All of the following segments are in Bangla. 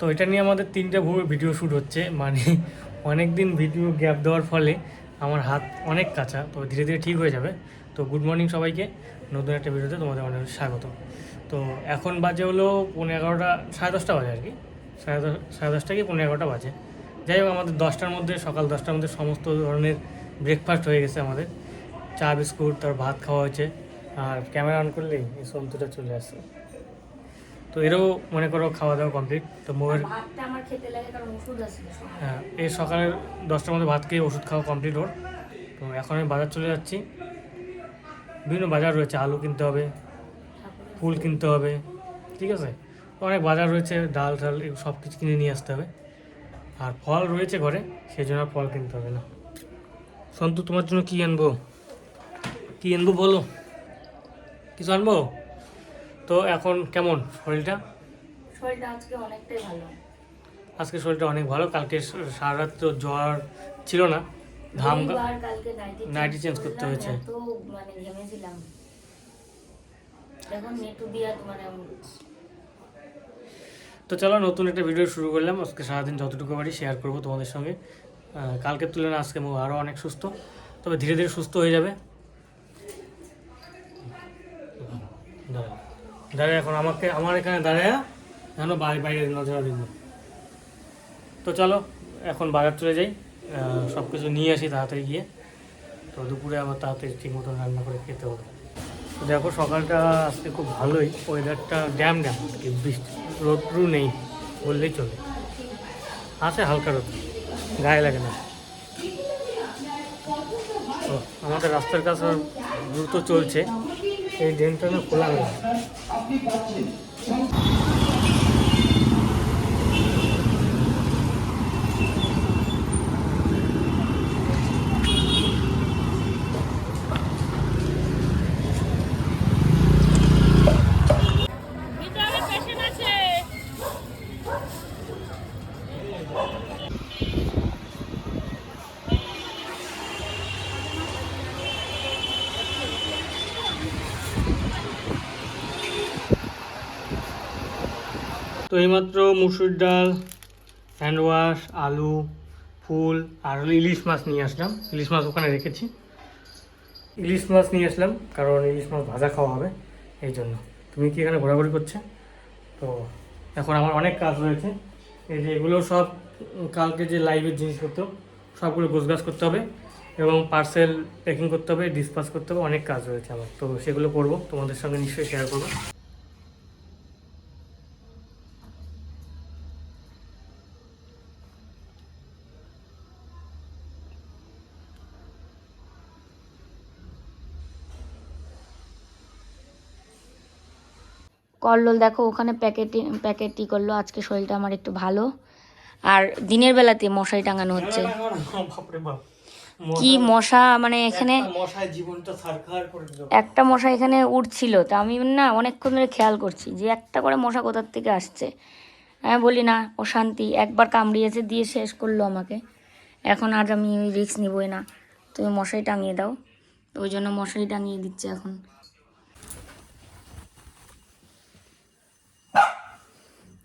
তো এটা নিয়ে আমাদের তিনটে ভুয়ো ভিডিও শ্যুট হচ্ছে। মানে অনেক দিন ভিডিও গ্যাপ দেওয়ার ফলে আমার হাত অনেক কাঁচা, তো ধীরে ধীরে ঠিক হয়ে যাবে। তো গুড মর্নিং সবাইকে। নতুন একটা ভিডিওতে তোমাদের অনেক স্বাগত তো এখন বাজে হলো পনেরো এগারোটা, সাড়ে দশটা বাজে আর কি। সাড়ে দশ সাড়ে দশটা কি পনেরো এগারোটা বাজে। যাই হোক, আমাদের দশটার মধ্যে, সকাল দশটার মধ্যে সমস্ত ধরনের ব্রেকফাস্ট হয়ে গেছে আমাদের। চা, বিস্কুট তার ভাত খাওয়া হয়েছে। আর ক্যামেরা অন করলেই এই সন্তুটা চলে আসছে তো এরও মনে করো খাওয়া দাওয়া কমপ্লিট তো মোয়ের। হ্যাঁ এই সকালে দশটার মধ্যে ভাত খেয়ে ওষুধ খাওয়া কমপ্লিট ওর। তো এখন আমি বাজার চলে যাচ্ছি। বিভিন্ন বাজার রয়েছে আলু কিনতে হবে ফুল কিনতে হবে ঠিক আছে? অনেক বাজার রয়েছে ডাল টাল সব কিছু কিনে নিয়ে আসতে হবে। আর ফল রয়েছে ঘরে সেই জন্য আর ফল কিনতে হবে না। সন্তু তোমার জন্য কি আনব? কি আনব বলো? কিছু আনব? তো এখন কেমন শরীরটা? শরীরটা আজকে অনেকটাই ভালো। আজকে শরীরটা অনেক ভালো কালকে সারা রাত তো জ্বর ছিল না ঘাম গা- নাইটি চেঞ্জ করতে হয়েছে। মানে ঘেমেছিলাম। এখন নেটু দিয়া মানে তো চলো নতুন একটা ভিডিও শুরু করলাম। আজকে সারাদিন যতটুকু পারি শেয়ার করব তোমাদের সঙ্গে। কালকের তুলনায় আজকে আরও অনেক সুস্থ তবে ধীরে ধীরে সুস্থ হয়ে যাবে। দাঁড়া এখন আমাকে, আমার এখানে দাঁড়ায় এখনও বাইরে বাইরে নজরা দিব তো চলো, এখন বাজার চলে যাই। সব কিছু নিয়ে আসি তাড়াতাড়ি গিয়ে। তো দুপুরে আবার তাড়াতাড়ি ঠিক মতন রান্না করে খেতে হবে। তো দেখো সকালটা আজকে খুব ভালোই। ওয়েদারটা ড্যাম ড্যাম। বৃষ্টি। রোদ টু নেই বললেই চলে। আছে হালকা রোদ গায়ে লাগে না। তো আমাদের রাস্তার কাছে দ্রুত চলছে। এই ড্রেনটা না খোলা গেল আপনি পাচ্ছেন। তো এইমাত্র মুসুর ডাল হ্যান্ড ওয়াশ আলু, ফুল আর ইলিশ মাছ নিয়ে আসলাম। ইলিশ মাছ ওখানে রেখেছি। ইলিশ মাছ নিয়ে আসলাম কারণ ইলিশ মাছ ভাজা খাওয়া হবে এই জন্য। তুমি কি এখানে ঘোরাঘুরি করছে? তো এখন আমার অনেক কাজ রয়েছে। এই যে এগুলো সব কালকে যে লাইভের জিনিসপত্র, সবগুলো গোছগাছ করতে হবে এবং পার্সেল প্যাকিং করতে হবে ডিসপাস করতে হবে, অনেক কাজ রয়েছে আমার। তো সেগুলো করব, তোমাদের সঙ্গে নিশ্চয়ই শেয়ার করব। কল্লোল দেখো ওখানে প্যাকেটি প্যাকেটই করল। আজকে শরীরটা আমার একটু ভালো। আর দিনের বেলাতে মশারি টাঙানো হচ্ছে। কি মশা মানে এখানে একটা মশা এখানে উঠছিল। তা আমি না অনেকক্ষণ ধরে খেয়াল করছি যে একটা করে মশা কোথার থেকে আসছে। আমি বলি না অশান্তি। একবার কামড়িয়েছে দিয়ে শেষ করল আমাকে। এখন আর আমি ওই রিস্ক নিবই না। তুমি মশারি টাঙিয়ে দাও। ওই জন্য মশারি টাঙিয়ে দিচ্ছে এখন।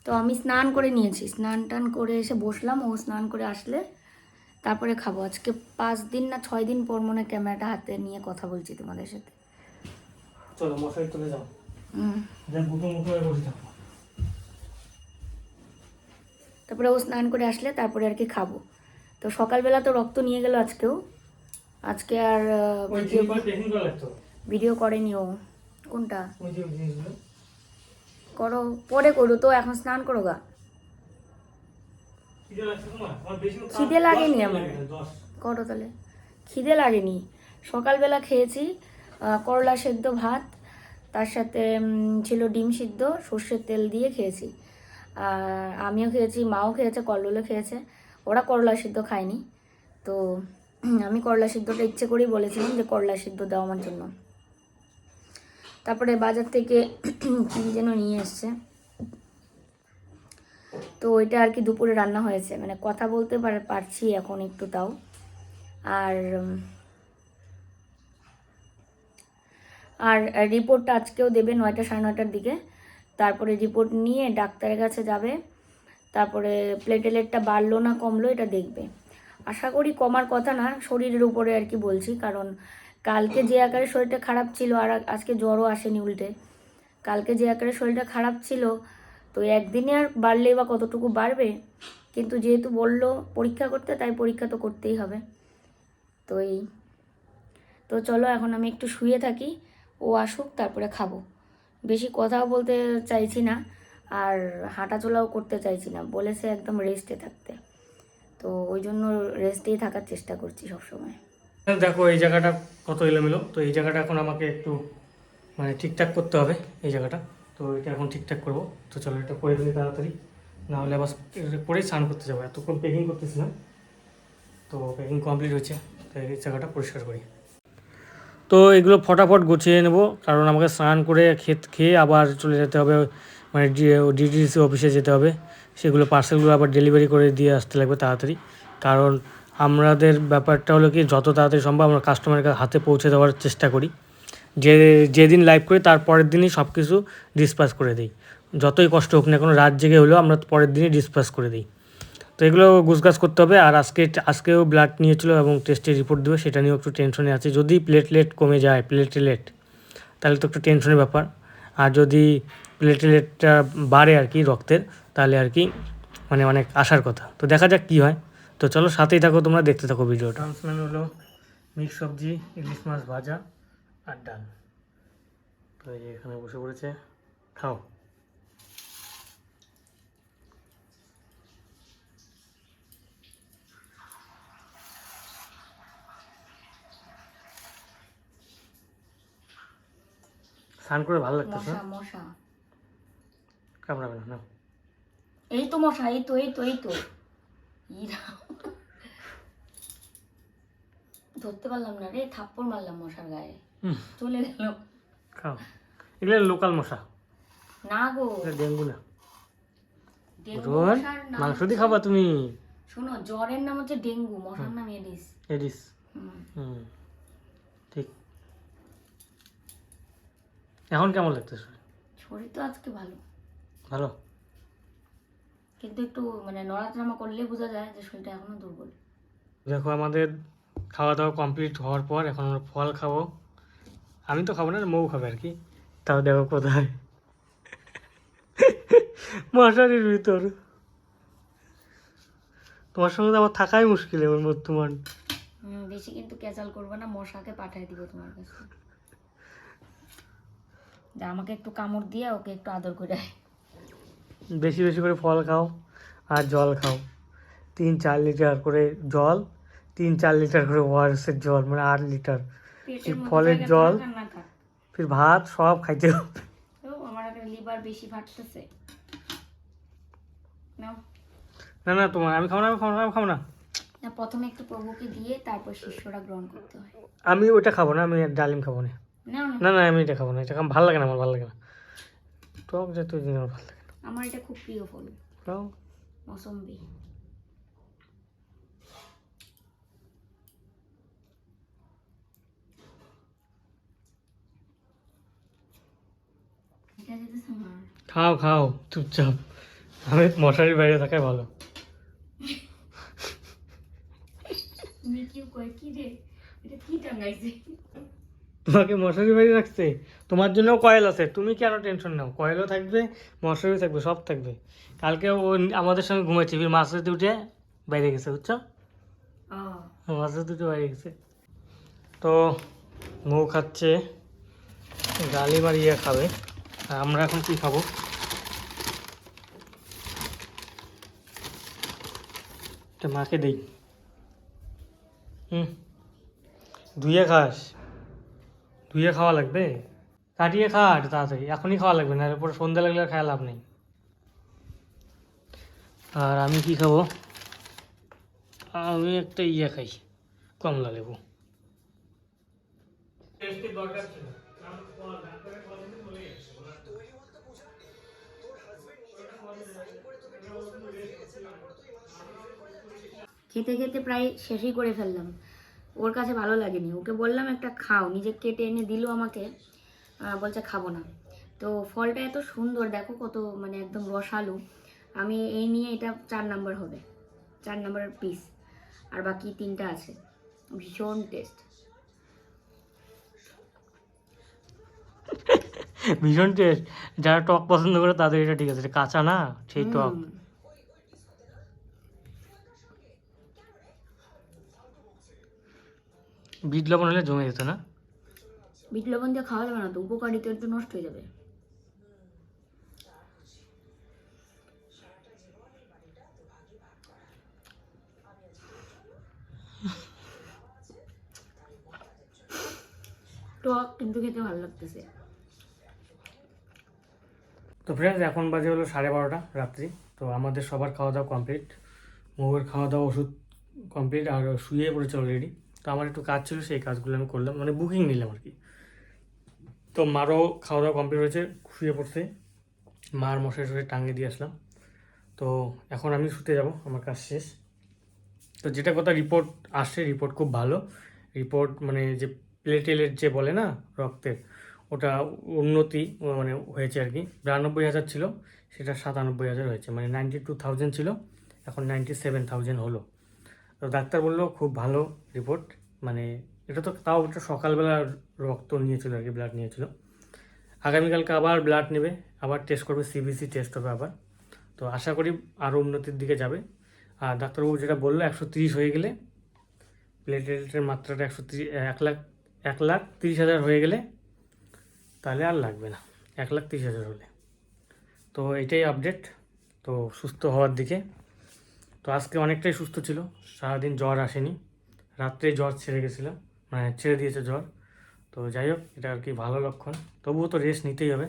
তো আমি স্নান করে নিয়েছি। স্নান টান করে এসে বসলাম ও স্নান করে আসলে তারপরে খাব। আজকে পাঁচ দিন না ছয় দিন পর মনে ক্যামেরাটা হাতে নিয়ে কথা বলছি তোমাদের সাথে। চলো মশারি তুলে যাও। তারপরে ও স্নান করে আসলে তারপরে আর কি খাব। তো সকালবেলা তো রক্ত নিয়ে গেল আজকেও। আজকে আর ভিডিও করেনি ও। কোনটা? করো পরে করো তো এখন স্নান করো গা। খিদে লাগেনি আমার। করো তাহলে। খিদে লাগেনি। সকালবেলা খেয়েছি করলা সেদ্ধ ভাত তার সাথে ছিল ডিম সিদ্ধ সর্ষের তেল দিয়ে খেয়েছি। আর আমিও খেয়েছি মাও খেয়েছে কল্লোলে খেয়েছে। ওরা করলা সিদ্ধ খায়নি। তো আমি করলা সিদ্ধটা ইচ্ছে করেই বলেছিলাম যে করলা সিদ্ধ দাও আমার জন্য। তারপরে বাজার থেকে কী যেন নিয়ে এসছে। তো ওইটা আর কি দুপুরে রান্না হয়েছে। মানে কথা বলতে পারছি এখন একটু তাও। আর আর রিপোর্টটা আজকেও দেবে নয়টা সাড়ে নয়টার দিকে। তারপরে রিপোর্ট নিয়ে ডাক্তারের কাছে যাবে। তারপরে প্লেটেলেটটা বাড়লো না কমলো, এটা দেখবে। আশা করি কমার কথা না, শরীরের উপরে আর কি বলছি। কারণ কালকে যে আকারে শরীরটা খারাপ ছিল, আর আজকে জ্বরও আসেনি উল্টে। কালকে যে আকারে শরীরটা খারাপ ছিল, তো একদিনে আর বাড়লে বা কতটুকু বাড়বে? কিন্তু যেহেতু বলল পরীক্ষা করতে, তাই পরীক্ষা তো করতেই হবে। তো এই। তো চলো, এখন আমি একটু শুয়ে থাকি, ও আসুক, তারপরে খাব। বেশি কথাও বলতে চাইছি না, আর হাঁটাচলাও করতে চাইছি না, বলেছে একদম রেস্টে থাকতে। তো ওই জন্য রেস্টেই থাকার চেষ্টা করছি সবসময়। দেখো, এই জায়গাটা কত এলোমেলো। তো এই জায়গাটা এখন আমাকে একটু মানে ঠিকঠাক করতে হবে, এই জায়গাটা। তো এটা এখন ঠিকঠাক করব। তো চলো, এটা করে দিই তাড়াতাড়ি। না হলে আবার করেই স্নান করতে যাব। এতক্ষণ প্যাকিং করতেছিলাম তো প্যাকিং কমপ্লিট হয়েছে। তো এই জায়গাটা পরিষ্কার করি। তো এগুলো ফটাফট গুছিয়ে নেব। কারণ আমাকে স্নান করে খেত, খেয়ে আবার চলে যেতে হবে। মানে ডিটিসি অফিসে যেতে হবে। সেগুলো পার্সেলগুলো আবার ডেলিভারি করে দিয়ে আসতে লাগবে তাড়াতাড়ি। কারণ আমাদের ব্যাপারটা হলো কি, যত তাড়াতাড়ি সম্ভব আমরা কাস্টমারের হাতে পৌঁছে দেওয়ার চেষ্টা করি। যে, যেদিন লাইভ করি, তার পরের দিনই সব কিছু ডিসপাস করে দিই। যতই কষ্ট হোক না কোনো, রাত জেগে হলেও আমরা পরের দিনই ডিসপাস করে দিই। তো এগুলো গুছগাছ করতে হবে, আর আজকে, আজকেও ব্লাড নিয়েছিল এবং টেস্টের রিপোর্ট দেবে, সেটা নিয়েও একটু টেনশনে আছে। যদি প্লেটলেট কমে যায় প্লেটলেট তাহলে তো একটু টেনশনের ব্যাপার। আর যদি প্লেটলেটটা বাড়ে আর কি রক্তের, তাহলে আর কি মানে অনেক আসার কথা। তো দেখা যাক কী হয়। তো চলো সাথেই থাকো তোমরা দেখতে থাকো ভিডিওটা। ট্রান্সম্যান হলো মিক্স সবজি ইলিশ মাছ ভাজা আর ডাল। তো এই যে এখানে বসে পড়েছে খাও। স্নান করে ভালো লাগতেছে মশা মশা। কামড়াবে না এই তো মশা এই তো এই তো এই তো। ইরা। ধরতে পারলাম না রে থাপ্পড় মারলাম মশার গায়ে। চলে গেল। খাও। এগুলো লোকাল মশা। না গো। ডেঙ্গু না। মাংস দিয়ে খাবা তুমি। শোনো জ্বরের নাম হচ্ছে ডেঙ্গু মশার নাম এডিস। এডিস। হুম। ঠিক। এখন কেমন লাগতেছে? শরীর তো আজকে ভালো। ভালো? কিন্তু একটু মানে নড়াচড়া করলে বোঝা যায় যে শরীরটা এখনও দুর্বল। দেখো আমাদের খাওয়া দাওয়া কমপ্লিট হওয়ার পর এখন আমরা ফল খাব। আমি তো খাব না মৌ খাবে আর কি। তাও দেখো কোথায়। মশারির ভিতর। তোমার সঙ্গে তো আমার থাকাই মুশকিল এবার বর্তমান। বেশি কিন্তু ক্যাচাল করবে না মশাকে পাঠিয়ে দিব তোমার কাছে। যা আমাকে একটু কামড় দিয়ে ওকে একটু আদর করে। বেশি বেশি করে ফল খাও আর জল খাও। তিন চার লিটার করে জল তিন চার লিটার করে ওয়ারেসের জল মানে আট লিটার। ফলের জল? ফির ভাত সব খাইতে হবে। আমার লিভার বেশি ফাটতেছে। না না তোমার আমি খাব না আমি খাব না আমি খাব না। না প্রথমে একটু প্রভুকে দিয়ে তারপর শিষ্যরা গ্রহণ করতে হয়। আমি ওইটা খাব না আমি ডালিম খাব না। না না আমি এটা খাব না এটা ভালো লাগে না আমার ভালো লাগে না। টক জাতীয় জিনিস আমার ভালো লাগে আমার এটা খুব প্রিয় ফল। মৌসম্বি এটা যেতেছে আমার খাও খাও চুপচাপ। আমি মশারির বাইরে থাকাই ভালো। কি কি কি তোমাকে মশারির বাইরে রাখছে? তোমার জন্য কয়েল আছে। তুমি কেন টেনশন নাও? কয়েলও থাকবে মশারি থাকবে সব থাকবে। কালকে ও আমাদের সঙ্গে ঘুমাইছে ফির মাছের উঠে বাইরে গেছে বুঝছ? মাছের দুটো বাইরে গেছে। তো মৌ খাচ্ছে ডালিম আর ইয়ে খাবে। আর আমরা এখন কি খাব? মাকে দেই। হুম। ধুয়ে খাস। ধুয়ে খাওয়া লাগবে? কাটিয়ে খা একটু তাড়াতাড়ি। এখনই খাওয়া লাগবে না এরপরে সন্ধ্যা লাগলে আর খাওয়া লাভ নেই। আর আমি কি খাব? আমি একটা ইয়ে খাই, কমলা লেবু। খেতে খেতে প্রায় শেষই করে ফেললাম। ওর কাছে ভালো লাগেনি। ওকে বললাম একটা খাও। নিজে কেটে এনে দিল আমাকে। বলছে খাব না। তো ফলটা এত সুন্দর দেখো কত মানে একদম রসালো। আমি এই নিয়ে এটা চার নাম্বার হবে চার নাম্বার পিস আর বাকি তিনটা আছে। ভীষণ টেস্ট ভীষণ টেস্ট যারা টক পছন্দ করে তাদের এটা ঠিক আছে। কাঁচা না সেই টক। বিট লবণ হলে জমে যেত না? বিট লবণ দিয়ে খাওয়া যাবে না তো উপকারিতা একটু নষ্ট হয়ে যাবে। টক কিন্তু খেতে ভালো লাগতেছে। তো ফ্রেন্ডস এখন বাজে হলো সাড়ে বারোটা রাত্রি। তো আমাদের সবার খাওয়া দাওয়া কমপ্লিট মৌয়ের খাওয়া দাওয়া ওষুধ কমপ্লিট আর শুয়ে পড়েছে অলরেডি তো আমার একটু কাজ ছিল, সেই কাজগুলো আমি করলাম মানে বুকিং নিলাম আর কি। তো মারও খাওয়া দাওয়া কমপ্লিট হয়েছে, শুয়ে পড়ছে। মার মশাই টশাই টাঙিয়ে দিয়ে আসলাম। তো এখন আমি শুতে যাব, আমার কাজ শেষ। তো যেটা কথা রিপোর্ট আসছে রিপোর্ট খুব ভালো। রিপোর্ট মানে যে প্লেটেলের যে বলে না, রক্তের, ওটা উন্নতি মানে হয়েছে আর কি। বিরানব্বই হাজার ছিল, সেটা সাতানব্বই হাজার হয়েছে মানে নাইনটি টু থাউজেন্ড ছিল, এখন নাইনটি সেভেন থাউজেন্ড হলো। তো ডাক্তার বলল, খুব ভালো রিপোর্ট মানে এটা তো তাও ওটা সকালবেলা রক্ত নিয়েছিল আর কি ব্লাড নিয়েছিল। আগামীকালকে আবার ব্লাড নেবে, আবার টেস্ট করবে সিবিসি টেস্ট হবে আবার। তো আশা করি আরও উন্নতির দিকে যাবে। আর ডাক্তারবাবু যেটা বলল, একশো তিরিশ হয়ে গেলে প্লেটেলেটের মাত্রাটা একশো তিরিশ, এক লাখ এক লাখ তিরিশ হাজার হয়ে গেলে, তাহলে আর লাগবে না, এক লাখ তিরিশ হাজার হলে। তো এটাই আপডেট তো সুস্থ হওয়ার দিকে তো আজকে অনেকটাই সুস্থ ছিল। সারাদিন জ্বর আসেনি। রাত্রে জ্বর ছেড়ে গেছিল মানে ছেড়ে দিয়েছে জ্বর। তো যাই হোক, এটা আর কি ভালো লক্ষণ। তবুও তো রেস্ট নিতেই হবে।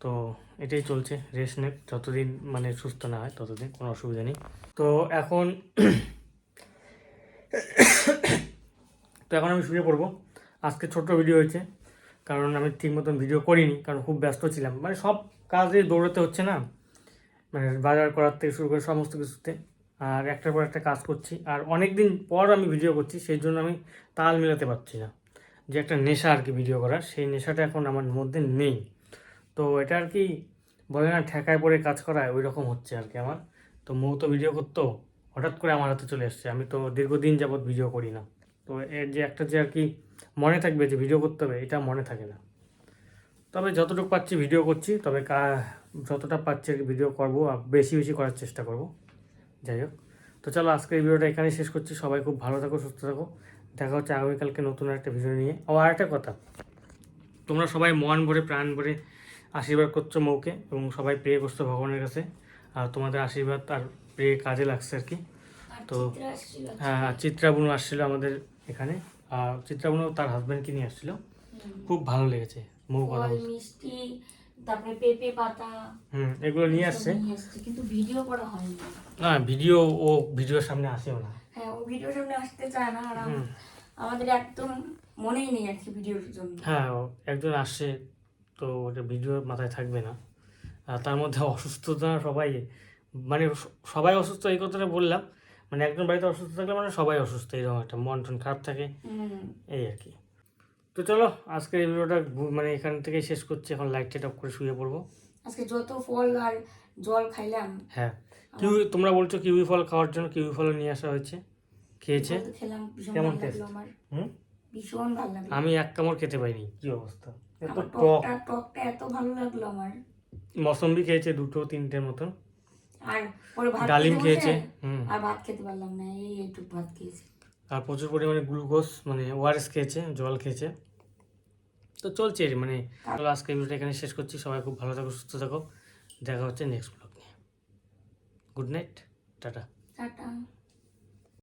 তো এটাই চলছে। রেস্ট নে যতদিন মানে সুস্থ না হয়, ততদিন কোনো অসুবিধা নেই। তো এখন তো এখন আমি শুয়ে পড়ব। আজকে ছোট্ট ভিডিও হয়েছে। কারণ আমি ঠিক মতন ভিডিও করিনি। কারণ খুব ব্যস্ত ছিলাম। মানে সব কাজে দৌড়াতে হচ্ছে না। মানে বাজার করার থেকে শুরু করে সমস্ত কিছুতে। আর একটার পর একটা কাজ করছি। আর অনেক দিন পর আমি ভিডিও করছি, সেই জন্য আমি তাল মেলাতে পারছি না। যে একটা নেশা আর কি ভিডিও করার, সেই নেশাটা এখন আমার মধ্যে নেই। তো এটা আর কি বলে না, ঠেকায় পড়ে কাজ করায় ওই রকম হচ্ছে আর কি আমার। তো মৌ তো ভিডিও করতো, হঠাৎ করে আমার হাতে চলে এসছে। আমি তো দীর্ঘদিন যাবৎ ভিডিও করি না। তো এর যে একটা যে আর কি মনে থাকবে যে ভিডিও করতে হবে, এটা মনে থাকে না। তবে যতটুকু পাচ্ছি ভিডিও করছি, তবে যতটা পাচ্ছি আর কি ভিডিও করব আর বেশি বেশি করার চেষ্টা করব। যাই হোক। তো চলো আজকের এই ভিডিওটা এখানেই শেষ করছি। সবাই খুব ভালো থাকো সুস্থ থাকো। দেখা হচ্ছে আগামীকালকে নতুন একটা ভিডিও নিয়ে। ও আর একটা কথা। তোমরা সবাই মন ভরে প্রাণ ভরে আশীর্বাদ করছ মৌকে এবং সবাই প্রে করছ ভগবানের কাছে। আর তোমাদের আশীর্বাদ আর প্রে কাজে লাগছে আর কি। তো- হ্যাঁ আর চিত্রাবনু আসছিল আমাদের এখানে। আর চিত্রাবনু তার হাজব্যান্ডকে নিয়ে আসছিল। খুব ভালো লেগেছে। মৌ কথা মিষ্টি তারপরে পেঁপে পাতা হুম এগুলো নিয়ে আসছে। কিন্তু ভিডিও করা হয়নি। না ভিডিও ও ভিডিওর সামনে আসেও না। হ্যাঁ ও ভিডিওর সামনে আসতে চায় না আর আমাদের একদম মনেই নেই আর কি ভিডিওর জন্য। হ্যাঁ ও একজন আসছে তো ওটা ভিডিও মাথায় থাকবে না। আর তার মধ্যে অসুস্থতা সবাই মানে সবাই অসুস্থ এই কথাটা বললাম। মানে একজন বাড়িতে অসুস্থ থাকলে মানে সবাই অসুস্থ এরকম একটা মন টন খারাপ থাকে। হুম। এই আর কি। তো চলো আজকের এই ভিডিওটা মানে এখান থেকে শেষ করছি। এখন লাইট টাইট অফ করে শুয়ে পড়ব। আজকে যত ফল আর জল খাইলাম। হ্যাঁ। কিউই তোমরা বলছো কিউই ফল খাওয়ার জন্য কিউই ফল নিয়ে আসা হয়েছে। খেয়েছে? কেমন? আমার। হুম? ভীষণ ভালো লাগল। আমি এক কামড় খেতে পাইনি কি অবস্থা? এত টক। টকটা এত ভালো লাগল আমার। মৌসম্বি খেয়েছে দুটো তিনটের মতন। আর পরে ভাত ডালিম খেয়েছে আর ভাত খেতে পারলাম না এই একটু ভাত খেয়েছি। আর প্রচুর পরিমাণে গ্লুকোজ মানে ওআরএস খেয়েছে, জল খেয়েছে। তো চলছে মানে আজকে ভিডিওটা এখানে শেষ করছি। সবাই খুব ভালো থাকো, সুস্থ থাকো। দেখা হচ্ছে নেক্সট ব্লগ নিয়ে। Good night tata. টাটা।